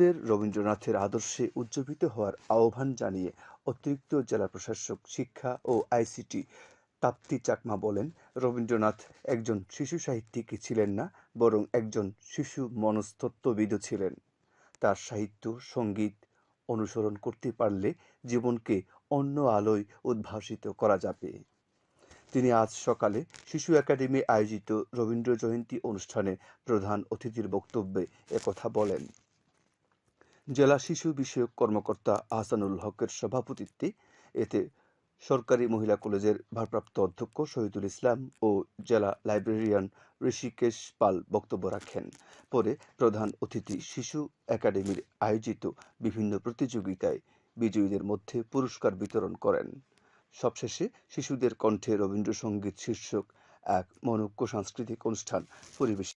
শিশুদের রবীন্দ্রনাথের আদর্শে উজ্জীবিত হওয়ার আহ্বান জানিয়ে অতিরিক্ত জেলা প্রশাসক, শিক্ষা ও আইসিটি তাপ্তি চাকমা বলেন, রবীন্দ্রনাথ একজন শিশু সাহিত্যিকই ছিলেন না, বরং একজন শিশু মনস্তত্ত্ববিদও ছিলেন। তার সাহিত্য, সংগীত অনুসরণ করতে পারলে জীবনকে অন্য আলোয় উদ্ভাসিত করা যাবে। তিনি আজ সকালে শিশু একাডেমি আয়োজিত রবীন্দ্র জয়ন্তী অনুষ্ঠানে প্রধান অতিথির বক্তব্যে একথা বলেন। জেলা শিশু বিষয়ক কর্মকর্তা আহসানুল হকের সভাপতিত্বে এতে সরকারি মহিলা কলেজের ভারপ্রাপ্ত অধ্যক্ষ শহীদুল ইসলাম ও জেলা লাইব্রেরিয়ান ঋষিকেশ পাল বক্তব্য রাখেন। পরে প্রধান অতিথি শিশু একাডেমির আয়োজিত বিভিন্ন প্রতিযোগিতায় বিজয়ীদের মধ্যে পুরস্কার বিতরণ করেন। সবশেষে শিশুদের কণ্ঠে রবীন্দ্রসঙ্গীত শীর্ষক এক মনোজ্ঞ সাংস্কৃতিক অনুষ্ঠান পরিবেশিত